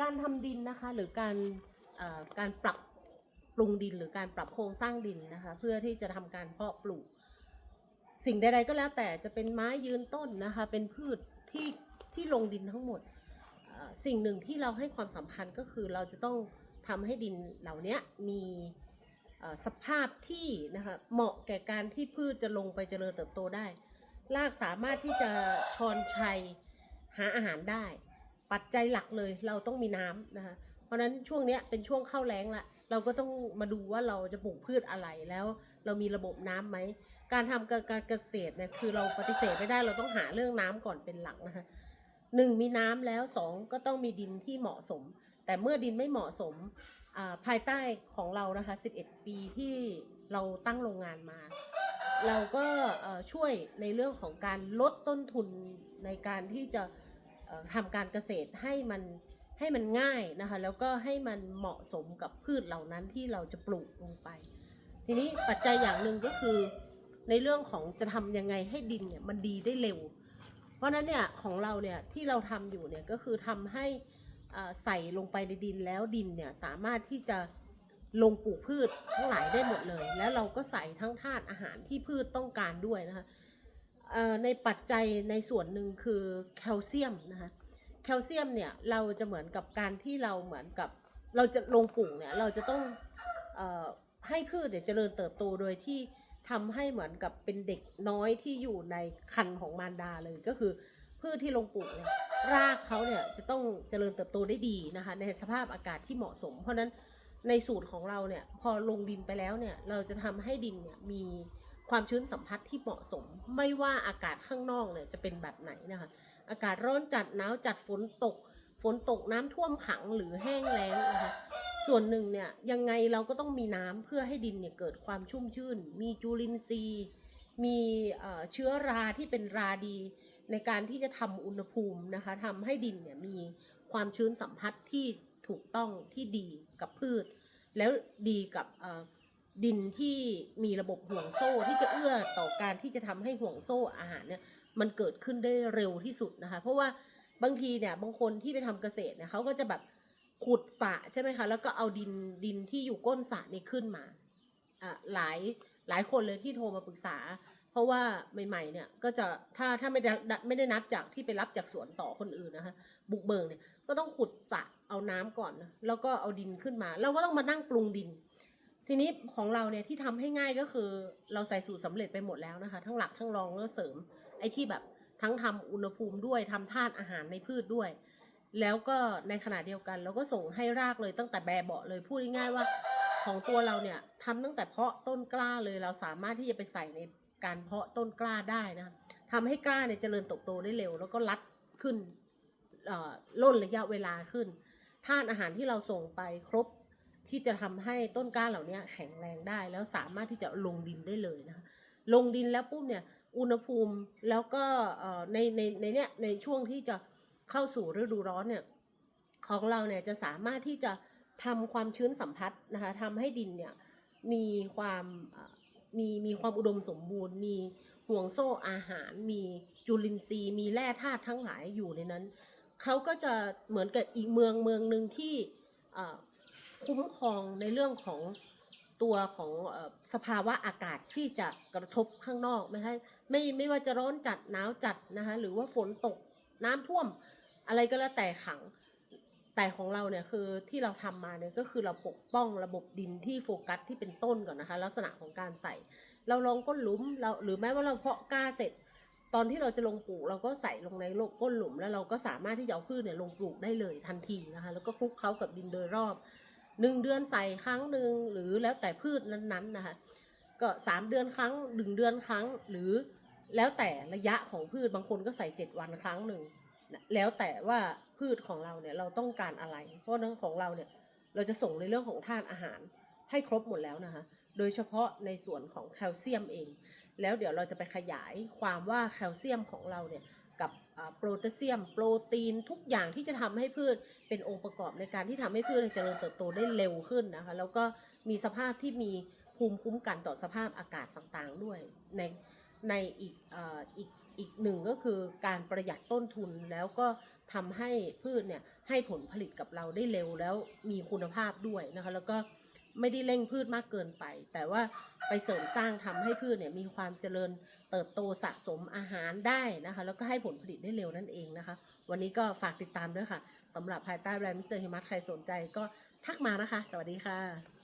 การทำดินนะคะ หรือการการปรับปรุงดินหรือการปรับโครงสร้างดินนะคะ เพื่อที่จะทำการเพาะปลูก สิ่งใดๆก็แล้วแต่จะเป็นไม้ยืนต้นนะคะ เป็นพืชที่ที่ลงดินทั้งหมดสิ่งหนึ่งที่เราให้ความสำคัญก็คือเราจะต้องทำให้ดินเหล่านี้มีสภาพที่นะคะเหมาะแก่การที่พืชจะลงไปเจริญเติบโตได้ รากสามารถที่จะชอนชัยหาอาหารได้ ปัจจัยหลักเลยเราต้องมีน้ำนะคะเพราะฉะนั้นช่วงนี้เป็นช่วงเข้าแล้งละเราก็ต้องมาดูว่าเราจะปลูกพืชอะไรแล้ว เรามีระบบน้ำไหมการทำการเกษตรเนี่ยคือเราปฏิเสธไม่ได้เราต้องหาเรื่องน้ำก่อนเป็นหลักนะคะหนึ่งมีน้ำแล้วสองก็ต้องมีดินที่เหมาะสม แต่เมื่อดินไม่เหมาะสมภายใต้ของเรานะคะ 11 ปีที่เราตั้งโรงงานมา เราก็ช่วยในเรื่องของการลดต้นทุนในการที่จะ ทำการเกษตรให้มันให้มันง่ายนะคะแล้วก็ให้มันเหมาะสมกับพืชเหล่านั้นที่เราจะปลูกลงไป ทีนี้ปัจจัยอย่างหนึ่งก็คือ ในเรื่องของจะทำยังไงให้ดินเนี่ยมันดีได้เร็ว เพราะฉะนั้นเนี่ยของเราเนี่ยที่เราทำอยู่เนี่ยก็คือทำให้ใส่ลงไปในดินแล้วดินเนี่ยสามารถที่จะลงปลูกพืชทั้งหลายได้หมดเลย แล้วเราก็ใส่ทั้งธาตุอาหารที่พืชต้องการด้วยนะคะ ในปัจจัยในส่วนหนึ่งคือแคลเซียมนะคะแคลเซียมเนี่ยเราจะเหมือนกับการที่เราเหมือนกับเราจะลงปลูกเนี่ยเราจะต้องอให้พืชเนี่ยเจริญเติบโตโดยที่ทำให้เหมือนกับเป็นเด็กน้อยที่อยู่ในคันของมารดาเลยก็คือพืชที่ลงปลูกเนี่ยรากเขาเนี่ยจะต้องเจริญเติบโตได้ดีนะคะในสภาพอากาศที่เหมาะสม เพราะฉะนั้นในสูตรของเราเนี่ยพอลงดินไปแล้วเนี่ยเราจะทำให้ดินเนี่ยมี ความชื้นสัมผัสที่เหมาะสม ไม่ว่าอากาศข้างนอกเนี่ยจะเป็นแบบไหนนะคะ อากาศร้อนจัดหนาวจัดฝนตก ฝนตกน้ำท่วมขังหรือแห้งแล้งนะคะ ส่วนหนึ่งเนี่ยยังไงเราก็ต้องมีน้ำเพื่อให้ดินเนี่ยเกิดความชุ่มชื่น มีจุลินทรีย์ มีเชื้อราที่เป็นราดีในการที่จะทำอุณหภูมินะคะทำให้ดินเนี่ยมีความชื้นสัมผัสที่ถูกต้องที่ดีกับพืช แล้วดีกับ ดินที่มีระบบห่วงโซ่ที่จะเอื้อต่อการที่จะทำให้ห่วงโซ่อาหารเนี่ยมันเกิดขึ้นได้เร็วที่สุดนะคะ เพราะว่าบางทีเนี่ยบางคนที่ไปทำเกษตรเนี่ยเขาก็จะแบบขุดสระใช่ไหมคะแล้วก็เอาดินดินที่อยู่ก้นสระนี่ขึ้นมาอะหลายหลายคนเลยที่โทรมาปรึกษา เพราะว่าใหม่ๆเนี่ยก็จะถ้าถ้าไม่ได้ไม่ได้นับจากที่ไปรับจากสวนต่อคนอื่นนะคะบุกเบิกเนี่ยก็ต้องขุดสระเอาน้ำก่อนนะแล้วก็เอาดินขึ้นมา เราก็ต้องมานั่งปรุงดิน ทีนี้ของเราเนี่ยที่ทำให้ง่ายก็คือ เราใส่สูตรสำเร็จไปหมดแล้วนะคะ ทั้งหลักทั้งรองแล้วเสริม ไอ้ที่แบบทั้งทำอุณหภูมิด้วยทำธาตุอาหารในพืชด้วย แล้วก็ในขณะเดียวกัน เราก็ส่งให้รากเลยตั้งแต่แบบเบาะเลยพูดง่ายๆว่าของตัวเราเนี่ยทำตั้งแต่เพาะต้นกล้าเลยเราสามารถที่จะไปใส่ในการเพาะต้นกล้าได้นะทำให้กล้าเนี่ยเจริญเติบโตได้เร็ว แล้วก็รัดขึ้นล่นระยะเวลาขึ้นธาตุอาหารที่เราส่งไปครบ ที่จะทำให้ต้นกล้าเหล่านี้แข็งแรงได้ แล้วสามารถที่จะลงดินได้เลยนะคะลงดินแล้วปุ๊บเนี่ยอุณหภูมิแล้วก็ในในในเนี้ยในช่วงที่จะเข้าสู่ฤดูร้อนเนี่ยของเราเนี่ยจะสามารถที่จะทำความชื้นสัมผัสนะคะทำให้ดินเนี่ยมีความมีมีความอุดมสมบูรณ์ มีห่วงโซ่อาหาร มีจุลินทรีย์ มีแร่ธาตุทั้งหลายอยู่ในนั้น เขาก็จะเหมือนกับอีกเมืองเมืองหนึ่งที่ คุ้มครองในเรื่องของตัวของสภาวะอากาศที่จะกระทบข้างนอกไม่ใช่ไม่ไม่ว่าจะร้อนจัดหนาวจัดนะคะหรือว่าฝนตกน้ำท่วมอะไรก็แล้วแต่ขัง แต่ของเราเนี่ยคือที่เราทำมาเนี่ยก็คือเราปกป้องระบบดินที่โฟกัสที่เป็นต้นก่อนนะคะ ลักษณะของการใส่ เราลองก้นหลุมเราหรือแม้ว่าเราเพาะกล้าเสร็จ ตอนที่เราจะลงปลูก เราก็ใส่ลงในโลกก้นหลุม แล้วเราก็สามารถที่จะเอาพืชเนี่ยลงปลูกได้เลยทันทีนะคะ แล้วก็คลุกเคล้ากับดินโดยรอบ หนึ่งเดือนใส่ครั้งหนึ่งหรือแล้วแต่พืชนั้นๆนะคะก็สามเดือนครั้งหนึ่งเดือนครั้งหรือแล้วแต่ระยะของพืชบางคนก็ใส่เจ็ดวันครั้งหนึ่งแล้วแต่ว่าพืชของเราเนี่ยเราต้องการอะไร เพราะเรื่องของเราเนี่ยเราจะส่งในเรื่องของธาตุอาหารให้ครบหมดแล้วนะคะ โดยเฉพาะในส่วนของแคลเซียมเอง แล้วเดี๋ยวเราจะไปขยายความว่าแคลเซียมของเราเนี่ย กับโปรแทสเซียม โปรตีนทุกอย่างที่จะทำให้พืชเป็นองค์ประกอบในการที่ทำให้พืชเจริญเติบโตได้เร็วขึ้นนะคะ แล้วก็มีสภาพที่มีภูมิคุ้มกันต่อสภาพอากาศต่างๆด้วย ในในอีกอีกอีกหนึ่งก็คือการประหยัดต้นทุนแล้วก็ทำให้พืชเนี่ยให้ผลผลิตกับเราได้เร็วแล้วมีคุณภาพด้วยนะคะ แล้วก็ ไม่ได้เร่งพืชมากเกินไป แต่ว่าไปเสริมสร้างทำให้พืชเนี่ยมีความเจริญเติบโตสะสมอาหารได้นะคะ แล้วก็ให้ผลผลิตได้เร็วนั่นเองนะคะ วันนี้ก็ฝากติดตามด้วยค่ะสำหรับภายใต้แบรนด์มิสเตอร์ฮิมัสใครสนใจก็ทักมานะคะ สวัสดีค่ะ